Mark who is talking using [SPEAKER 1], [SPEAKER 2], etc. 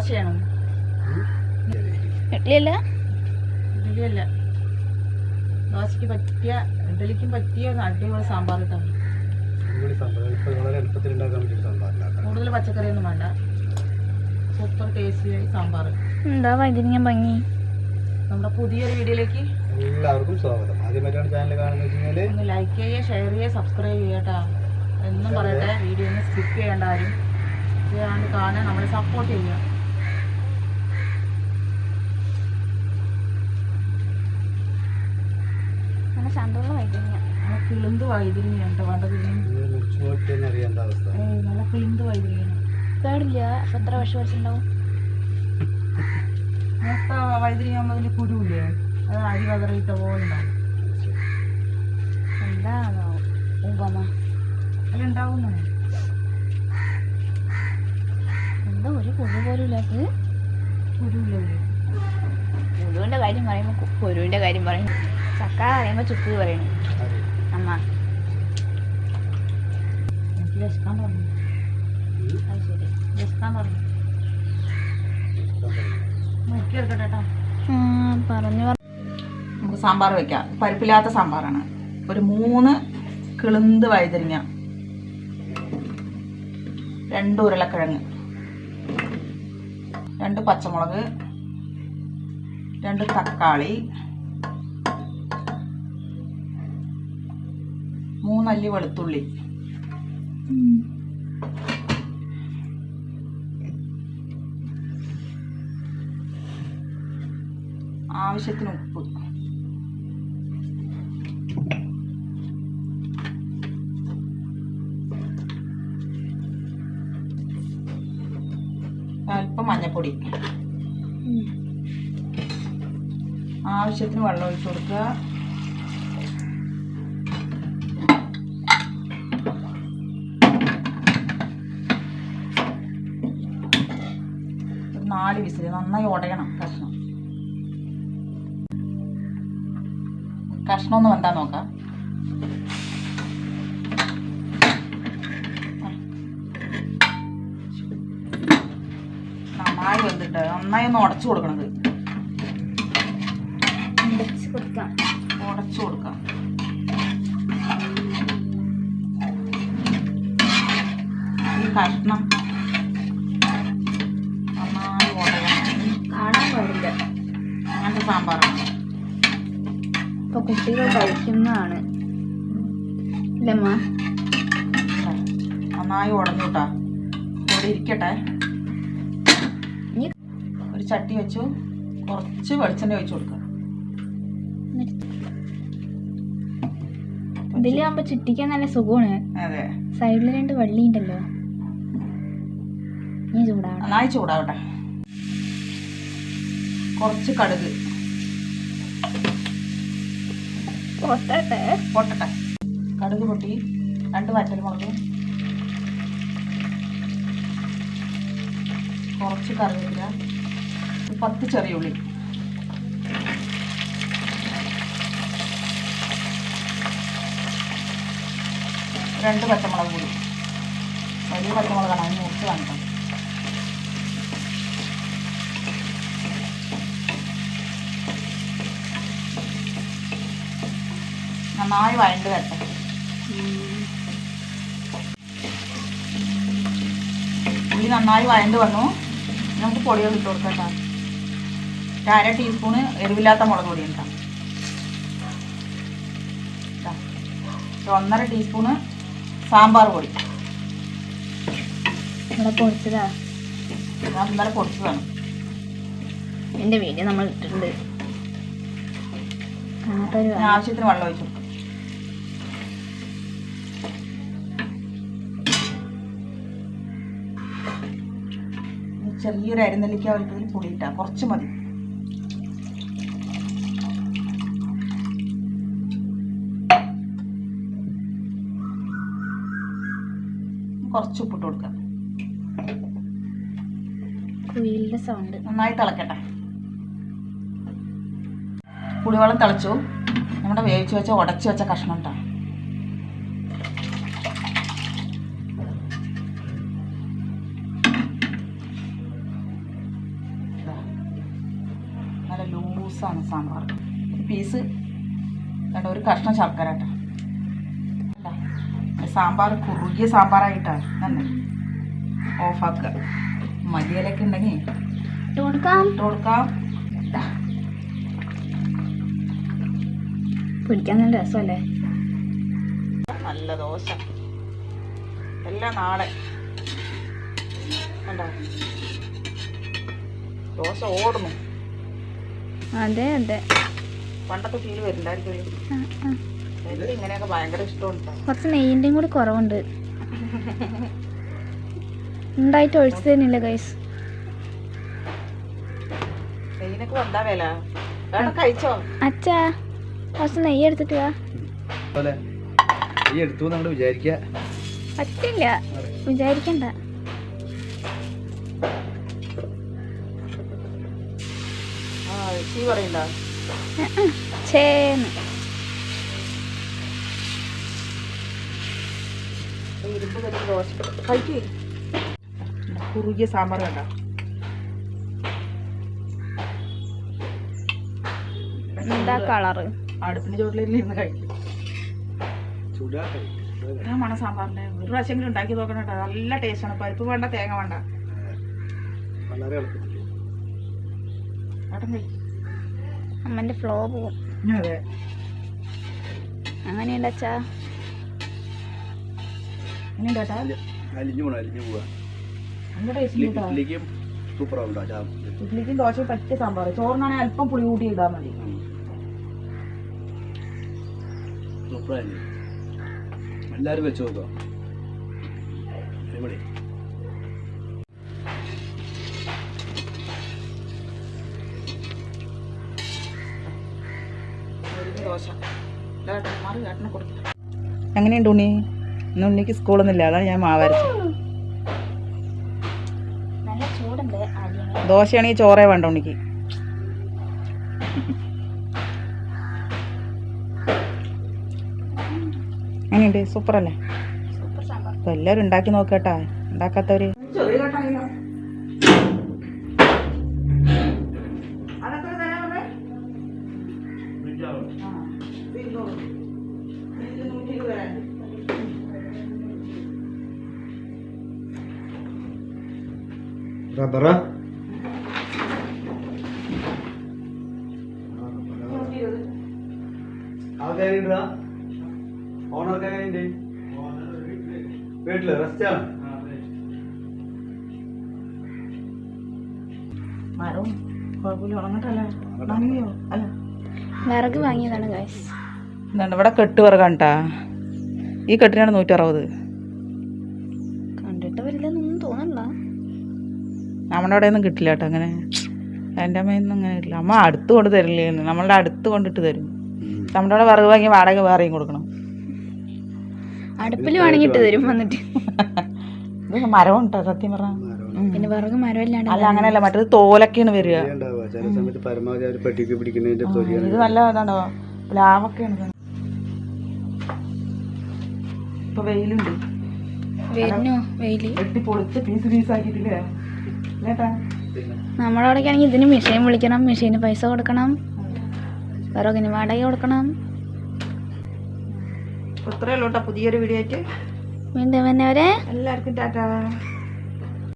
[SPEAKER 1] ദോശയാണ്
[SPEAKER 2] ഇഡ്ഡലിയല്ല?
[SPEAKER 1] ഇഡലിയല്ല ദോശയ്ക്ക് പറ്റിയ ഇഡലിക്കും പറ്റിയ അടിപൊളി സാമ്പാർ കിട്ടാം
[SPEAKER 3] അടിപൊളി സംഭവം ഇപ്പൊ വളരെ എളുപ്പത്തിൽ ഉണ്ടാക്കാൻ പറ്റിയ സംഭവം
[SPEAKER 1] കൂടുതൽ പച്ചക്കറിയൊന്നും വേണ്ട. Super tasty sambar.
[SPEAKER 2] എന്താ വൈദ്യുതി ഭംഗി?
[SPEAKER 1] നമ്മുടെ പുതിയൊരു വീഡിയോയിലേക്ക്
[SPEAKER 3] എല്ലാവർക്കും സ്വാഗതം. ആദ്യമായിട്ടാണ് ചാനൽ കാണുന്നത്
[SPEAKER 1] ഒന്ന് ലൈക്ക് ചെയ്യുക ഷെയർ ചെയ്യുക സബ്സ്ക്രൈബ് ചെയ്യുക എന്നും പറയട്ടെ വീഡിയോ ഒന്ന് സ്കിപ്പ് ചെയ്യേണ്ട ആരും കാണാൻ നമ്മളെ സപ്പോർട്ട് ചെയ്യുക
[SPEAKER 2] നല്ല ശാന്തമുള്ള വൈദ്യുതി
[SPEAKER 1] നല്ല കിളിന്ത് വൈദ്യുതിയാണ് കേട്ടോ വേണ്ടത് ഇതിന്.
[SPEAKER 3] ഇത് മുറിച്ചു നോക്കിയെന്ന് അറിയേണ്ട അവസ്ഥ
[SPEAKER 1] ഏയ് നല്ല കിളിന്ത് വൈദ്യുതിയാണ്
[SPEAKER 2] കേടില്ല അപ്പൊ എത്ര വർഷം പഠിച്ചിട്ടുണ്ടാവും
[SPEAKER 1] മൂത്ത വൈദ്യുതി ആകുമ്പോൾ അതിന്റെ കുരുവില്ലേ? അത് അരി പോലെ ഉണ്ടാവും.
[SPEAKER 2] എന്താ ഉപമ?
[SPEAKER 1] അതിലുണ്ടാവുന്നേ.
[SPEAKER 2] എന്താ ഒരു കുഴു പോലും ഇല്ലാത്തത്
[SPEAKER 1] കുരുവില്ലേ?
[SPEAKER 2] കുരുവിന്റെ കാര്യം പറയുമ്പോ ഗുരുവിന്റെ കാര്യം പറയുന്നു ചക്ക പറയുമ്പോ ചുക്ക് പറയണു. അമ്മ.
[SPEAKER 1] എനിക്ക് വിശക്കാൻ തുടങ്ങി
[SPEAKER 3] ഉം.
[SPEAKER 2] അത് ശരി.
[SPEAKER 1] വിശക്കാൻ തുടങ്ങി നോക്കി എടുക്കട്ടെ കേട്ടോ
[SPEAKER 2] പറഞ്ഞു
[SPEAKER 1] നമുക്ക് സാമ്പാർ വെക്കാം. പരിപ്പില്ലാത്ത സാമ്പാറാണ്. ഒരു മൂന്ന് കിളുന്ത് വഴുതരിങ്ങ രണ്ട് ഉരുളക്കിഴങ്ങ്. രണ്ട് പച്ചമുളക്. രണ്ട് തക്കാളി. മൂന്നല്ലി വെളുത്തുള്ളി. ആവശ്യത്തിന് ഉപ്പ്. അല്പം മഞ്ഞപ്പൊടി. ആവശ്യത്തിന് വെള്ളം ഒഴിച്ചു കൊടുക്കുക. നാല് വിസിൽ നന്നായി ഉടയണം കഷ്ണം. കഷ്ണം ഒന്ന് വെന്താൻ നോക്കാം. നന്നായി വെന്തിട്ട് നന്നായി ഒന്ന് ഉടച്ചു കൊടുക്കണത്
[SPEAKER 2] കൊടുക്കാം.
[SPEAKER 1] ഉടച്ചു കൊടുക്കാം. ഈ കഷ്ണം നന്നായി ഉടയണം.
[SPEAKER 2] കാണാൻ പാടില്ല.
[SPEAKER 1] അങ്ങനത്തെ സാമ്പാറാണ്.
[SPEAKER 2] ഇപ്പൊ കുട്ടികൾ കഴിക്കുന്നതാണ്. ഇല്ലമ്മ
[SPEAKER 1] നന്നായി ഉടഞ്ഞു കേട്ടാ ഇവിടെ ഇരിക്കട്ടെ. ഒരു ചട്ടി വെച്ചു. കുറച്ച് വെളിച്ചെണ്ണ ഒഴിച്ചു കൊടുക്കുക
[SPEAKER 2] ഇതിലാകുമ്പോ ചുറ്റിക്കാൻ നല്ല സുഖമാണ്. സൈഡിൽ രണ്ട് വള്ളി ഉണ്ടല്ലോ. നീ ചൂടാവണം.
[SPEAKER 1] നന്നായി ചൂടാവട്ടെ. കുറച്ച് കടുക്.
[SPEAKER 2] പൊട്ടട്ടെ.
[SPEAKER 1] പൊട്ടട്ടെ. കടുക് പൊട്ടി. രണ്ട് വറ്റൽ വറ്റൽമുളക്. കുറച്ച് കറിവേപ്പില. പത്ത് ചെറിയ ഉള്ളി. രണ്ട് പച്ചമുളക് കൂടി. വലിയ പച്ചമുളകാണ്. അതിന് മുറിച്ച് വേണ്ട നന്നായി വഴണ്ട് വരട്ടെ. ഉള്ളി നന്നായി വഴണ്ട് വന്നു. നമുക്ക് പൊടികൾ ഇട്ട് കൊടുക്കാം അര ടീസ്പൂണ് എരിവില്ലാത്ത മുളക് പൊടി ഉണ്ടാവും ഒന്നര ടീസ്പൂണ് സാമ്പാർ പൊടി.
[SPEAKER 2] ഇവിടെ പൊടിച്ചതാ?
[SPEAKER 1] ഞാൻ ഇന്നലെ പൊടിച്ചതാണ്.
[SPEAKER 2] എന്റെ വീട് നമ്മൾ ഇട്ടിട്ടുണ്ട്.
[SPEAKER 1] ആവശ്യത്തിന് വെള്ളം ഒഴിച്ചു ചെറിയൊരു അരിനെല്ലിക്ക വലുപ്പത്തിൽ പൊടിയിട്ടാ. കുറച്ച് മതി. കുറച്ച് ഉപ്പിട്ട് കൊടുക്കാം.
[SPEAKER 2] കുയിലിന്റെ സൗണ്ട്
[SPEAKER 1] നന്നായി തിളക്കട്ടെ. പുളിവെള്ളം തിളച്ചു. നമ്മുടെ വേവിച്ച് വെച്ച ഉടച്ചു വെച്ച കഷ്ണം കേട്ടോ നല്ല ലൂസാണ് സാമ്പാർ. പീസ് വേണ്ട ഒരു കഷ്ണം ശർക്കര കേട്ടോ സാമ്പാർ കുറുകിയ സാമ്പാറായിട്ടാണ് നന്നെ ഓഫാക്കുക മല്ലിയിലൊക്കെ ഉണ്ടെങ്കിൽ
[SPEAKER 2] ഇട്ട് കൊടുക്കാം.
[SPEAKER 1] ഇട്ട് കൊടുക്കാം.
[SPEAKER 2] പിടിക്കാൻ നല്ല രസമല്ലേ?
[SPEAKER 1] നല്ല ദോശ. എല്ലാം നാളെ. കണ്ടോ? ദോശ ഓടുന്നു.
[SPEAKER 2] അതെ അതെ.
[SPEAKER 1] പണ്ടത്തെ ഫീൽ വരുന്നുണ്ടായിരിക്കും
[SPEAKER 2] കുറച്ച് നെയ്യിന്റെയും കൂടി കുറവുണ്ട്. ഉണ്ടായിട്ട് ഒഴിച്ചു തന്നില്ല ഗൈസ് അച്ഛാ കുറച്ച് നെയ്യ് എടുത്തിട്ട് വാ. പറ്റില്ല. വിചാരിക്കണ്ട.
[SPEAKER 1] ആ ചീ പറയണ്ട.
[SPEAKER 2] ചേന്ന്
[SPEAKER 1] ഇരുമ്പ് കരി ദോശ കഴിക്കേ കുറുകിയ സാമ്പാർ കണ്ട.
[SPEAKER 2] എന്താ കളറ്?
[SPEAKER 1] അടുപ്പിന് ചോട്ടിലിരുന്ന് ഇരുന്ന് കഴിക്കും. മണ സാമ്പാറിന്റെ. ഒരു പ്രാവശ്യം ഉണ്ടാക്കി നോക്കണം കേട്ടോ. നല്ല ടേസ്റ്റാണ് പരിപ്പ് വേണ്ട തേങ്ങ വേണ്ട.
[SPEAKER 3] വളരെ
[SPEAKER 2] അമ്മന്റെ ഫ്ലോ പോകും
[SPEAKER 1] അതെ.
[SPEAKER 2] അങ്ങനെയുണ്ട്
[SPEAKER 3] ഇഡ്ലിക്കും ചാ
[SPEAKER 1] ഇഡ്ലിക്കും ദോശയും പറ്റിയ സാമ്പാർ. ചോറിനാണെങ്കിൽ അല്പം പുളി കൂട്ടി ഇടാൻ മതി.
[SPEAKER 3] എല്ലാരും എല്ലാവരും വെച്ച് നോക്കുക അടിപൊളി.
[SPEAKER 1] ദോശ. മാറി ഏട്ടനെ കൊടുത്തു എങ്ങനെയുണ്ട് ഉണ്ണി? ഇന്ന് ഉണ്ണിക്ക് സ്കൂളൊന്നുമില്ല. അതാണ് ഞാൻ മാവരച്ചു
[SPEAKER 2] നല്ല ചൂടുണ്ട് ആദ്യമേ.
[SPEAKER 1] ദോശയാണെങ്കിൽ ചോറേ വേണ്ട ഉണ്ണിക്ക്. അങ്ങനെയുണ്ട് സൂപ്പർ അല്ലേ അപ്പൊ എല്ലാവരും ഉണ്ടാക്കി നോക്കട്ടാ. ഉണ്ടാക്കാത്തവര്.
[SPEAKER 3] റബ്ബറാ ആൾക്കാരുണ്ടാ ഓണർക്ക് എങ്ങനെയുണ്ട്? വീട്ടിൽ റെസ്റ്റാണ്
[SPEAKER 1] മരവും കുഴപ്പമില്ല. ഉണങ്ങട്ടല്ലേ നനയോ അല്ല.
[SPEAKER 2] വിറക് വാങ്ങിയതാണ്
[SPEAKER 1] ഇവിടെ കെട്ട് വിറകാണ് ഈ കെട്ടിനാണ് നൂറ്ററുപത്. നമ്മുടെ അവിടെ ഒന്നും കിട്ടില്ല കേട്ടോ അങ്ങനെ. എന്റെ അമ്മയൊന്നും അങ്ങനെ ഇല്ല അമ്മ അടുത്ത് കൊണ്ട് തരില്ലേ നമ്മളുടെ അടുത്ത് കൊണ്ടിട്ട് തരും. നമ്മുടെ അവിടെ വിറക് വാങ്ങി വാടക വേറെയും കൊടുക്കണം.
[SPEAKER 2] അടുപ്പിൽ വേണമെങ്കിൽ തരും വന്നിട്ട്.
[SPEAKER 1] ഇത് മരവും കേട്ടോ സത്യം പറഞ്ഞ?
[SPEAKER 2] പിന്നെ വിറക് മരമില്ലാണ്ട്
[SPEAKER 1] അല്ല അങ്ങനെയല്ല. മറ്റേത് തോലൊക്കെയാണ് വരിക. ഇത് നല്ല ഇതാണോ? പ്ലാവൊക്കെയാണ്. ഇപ്പൊ വെയിലുണ്ട്.
[SPEAKER 2] വരുന്നു? വെയിൽ.
[SPEAKER 1] വെട്ടി പൊളിച്ച് പീസ് പീസ് ആക്കിയിട്ടില്ലേ
[SPEAKER 2] നമ്മളവിടേക്ക് ആണെങ്കിൽ ഇതിന് മെഷീൻ വിളിക്കണം മെഷീന് പൈസ കൊടുക്കണം വിറകിന് വാടക കൊടുക്കണം.
[SPEAKER 1] ഇത്രയേ ഉള്ളൂ കേട്ടോ പുതിയൊരു വീഡിയോ ആയിട്ട്.
[SPEAKER 2] വീണ്ടും വന്നവരെ.
[SPEAKER 1] എല്ലാവർക്കും ടാറ്റാ.